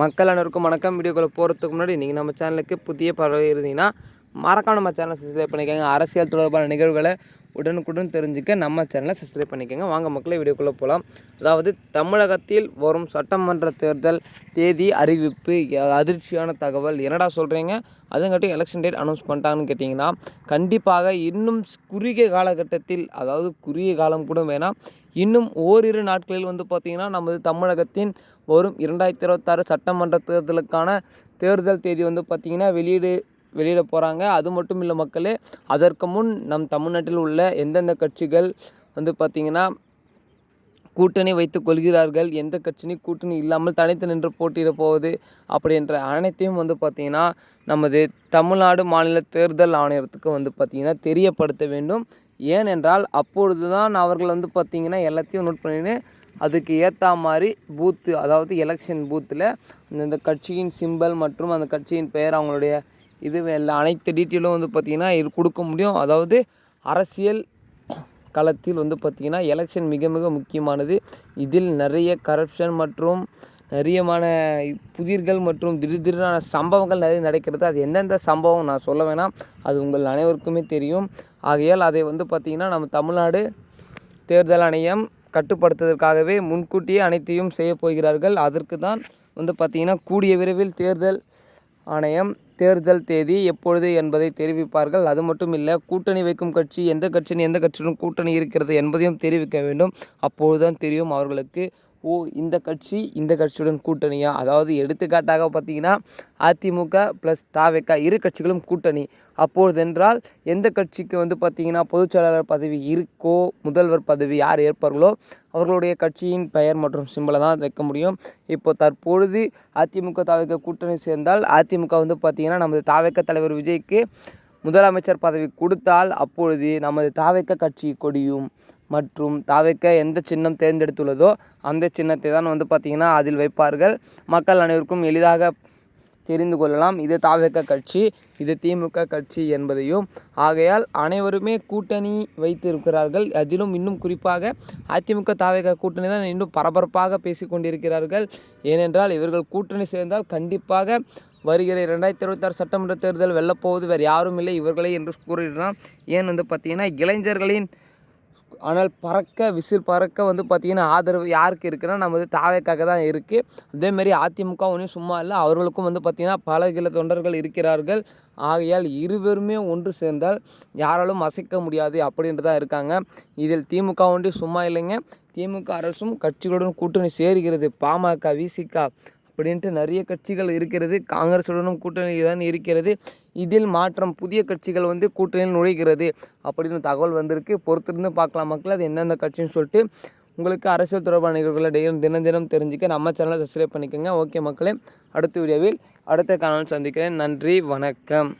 மக்கள் அனைவருக்கும் வணக்கம். வீடியோக்குள்ளே போகிறதுக்கு முன்னாடி நீங்கள் நம்ம சேனலுக்கு புதிய பறவை இருந்தீங்கன்னா மறக்காம நம்ம சேனலை சப்ஸ்கிரைப் பண்ணிக்கோங்க. அரசியல் தொடர்பான நிகழ்வுகளை உடனுக்குடன் தெரிஞ்சுக்க நம்ம சேனலை சப்ஸ்கிரைப் பண்ணிக்கோங்க. வாங்க மக்களே வீடியோக்குள்ளே போகலாம் அதாவது தமிழகத்தில் வரும் சட்டமன்ற தேர்தல் தேதி அறிவிப்பு அதிர்ச்சியான தகவல். என்னடா சொல்கிறீங்க அதுங்காட்டி எலெக்ஷன் டேட் அனௌன்ஸ் பண்ணிட்டாங்கன்னு கேட்டிங்கன்னா கண்டிப்பாக இன்னும் குறுகிய காலகட்டத்தில் அதாவது குறுகிய காலம் கூட வேணாம் இன்னும் ஓரிரு நாட்களில் வந்து பார்த்திங்கன்னா நமது தமிழகத்தின் வரும் இரண்டாயிரத்தி இருபத்தாறு சட்டமன்ற தேர்தலுக்கான தேர்தல் தேதி வந்து பார்த்திங்கன்னா வெளியீடு வெளியிட போகிறாங்க அது மட்டும் இல்லை மக்களே அதற்கு முன் நம் தமிழ்நாட்டில் உள்ள எந்தெந்த கட்சிகள் வந்து பார்த்திங்கன்னா கூட்டணி வைத்து கொள்கிறார்கள் எந்த கட்சியும் கூட்டணி இல்லாமல் தனித்து நின்று போட்டியிட போவது அப்படின்ற அனைத்தையும் வந்து பார்த்திங்கன்னா நமது தமிழ்நாடு மாநில தேர்தல் ஆணையத்துக்கு வந்து பார்த்திங்கன்னா தெரியப்படுத்த வேண்டும். ஏனென்றால் அப்பொழுது தான் அவர்கள் வந்து பார்த்திங்கன்னா எல்லாத்தையும் நோட் பண்ணின்னு அதுக்கு ஏற்ற மாதிரி பூத்து அதாவது எலெக்ஷன் பூத்தில் அந்தந்த கட்சியின் சிம்பல் மற்றும் அந்த கட்சியின் பெயர் அவங்களுடைய இது எல்லா அனைத்து டீட்டெயிலும் வந்து பார்த்திங்கன்னா இது கொடுக்க முடியும். அதாவது அரசியல் களத்தில் வந்து பார்த்திங்கன்னா எலெக்ஷன் மிக மிக முக்கியமானது. இதில் நிறைய கரப்ஷன் மற்றும் நிறையமான புதிர்கள் மற்றும் திடீர் திடீரான சம்பவங்கள் நிறைய நடக்கிறது. அது எந்தெந்த சம்பவம் நான் சொல்ல வேணாம். அது உங்கள் அனைவருக்குமே தெரியும். ஆகையால் அதை வந்து பார்த்திங்கன்னா நம்ம தமிழ்நாடு தேர்தல் ஆணையம் கட்டுப்படுத்துவதற்காகவே முன்கூட்டியே அனைத்தையும் செய்ய போகிறார்கள். அதற்கு தான் வந்து பார்த்திங்கன்னா கூடிய விரைவில் தேர்தல் ஆணையம் தேர்தல் தேதி எப்பொழுது என்பதை தெரிவிப்பார்கள். அது மட்டும் இல்லை கூட்டணி வைக்கும் கட்சி எந்த கட்சியின் எந்த கட்சியுடன் கூட்டணி இருக்கிறது என்பதையும் தெரிவிக்க வேண்டும். அப்போதுதான் தெரியும் அவர்களுக்கு ஓ இந்த கட்சி இந்த கட்சியுடன் கூட்டணியா? அதாவது எடுத்துக்காட்டாக பார்த்தீங்கன்னா அதிமுக ப்ளஸ் தாவேக்கா இரு கட்சிகளும் கூட்டணி. அப்பொழுதென்றால் எந்த கட்சிக்கு வந்து பார்த்தீங்கன்னா பொதுச்செயலாளர் பதவி இருக்கோ முதல்வர் பதவி யார் ஏற்பார்களோ அவர்களுடைய கட்சியின் பெயர் மற்றும் சிம்பலை தான் வைக்க முடியும். இப்போ தற்பொழுது அதிமுக தாவேக்க கூட்டணி சேர்ந்தால் அதிமுக வந்து பார்த்தீங்கன்னா நமது தாவேக்க தலைவர் விஜய்க்கு முதலமைச்சர் பதவி கொடுத்தால் அப்பொழுது நமது தாவேக்க கட்சி கொடியும். மற்றும் தாவேக்க எந்த சின்னம் தேர்ந்தெடுத்துள்ளதோ அந்த சின்னத்தை தான் வந்து பார்த்திங்கன்னா அதில் வைப்பார்கள். மக்கள் அனைவருக்கும் எளிதாக தெரிந்து கொள்ளலாம். இது தாவேக்க கட்சி இது திமுக கட்சி என்பதையும். ஆகையால் அனைவருமே கூட்டணி வைத்திருக்கிறார்கள். அதிலும் இன்னும் குறிப்பாக அதிமுக தாவேக கூட்டணி தான் இன்னும் பரபரப்பாக பேசிக் கொண்டிருக்கிறார்கள். ஏனென்றால் இவர்கள் கூட்டணி சேர்ந்தால் கண்டிப்பாக வருகிற இரண்டாயிரத்தி இருபத்தாறு சட்டமன்ற தேர்தல் வெல்லப்போவது வேறு யாரும் இல்லை. இவர்களே என்று கூறிடலாம். ஏன் வந்து பார்த்திங்கன்னா இளைஞர்களின் ஆனால் பறக்க விசில் பறக்க வந்து பார்த்திங்கன்னா ஆதரவு யாருக்கு இருக்குன்னா நமது தாவேக்காக தான் இருக்குது அதேமாரி அதிமுக ஒன்றும் சும்மா இல்லை அவர்களுக்கும் வந்து பார்த்திங்கன்னா பல கில தொண்டர்கள் இருக்கிறார்கள். ஆகையால் இருவருமே ஒன்று சேர்ந்தால் யாராலும் அசைக்க முடியாது அப்படின்ட்டு தான் இருக்காங்க. இதில் திமுக ஒன்றி சும்மா இல்லைங்க. திமுக அரசும் கட்சிகளுடன் கூட்டணி சேர்கிறது. பாமக விசிக அப்படின்ட்டு நிறைய கட்சிகள் இருக்கிறது. காங்கிரசுடனும் கூட்டணி தான் இருக்கிறது. இதில் மாற்றம் புதிய கட்சிகள் வந்து கூட்டணியில் நுழைகிறது அப்படின்னு தகவல் வந்திருக்கு. பொறுத்திருந்து பார்க்கலாம் மக்கள் அது எந்தெந்த கட்சின்னு சொல்லிட்டு உங்களுக்கு அரசியல் தொடர்பான நிகழ்வுகளை டெய்லியும் தினம் தினம் தெரிஞ்சுக்க நம்ம சேனலை சப்ஸ்கிரைப் பண்ணிக்கோங்க. ஓகே மக்களே அடுத்த வீடியோவில் அடுத்த காணொலி சந்திக்கிறேன். நன்றி வணக்கம்.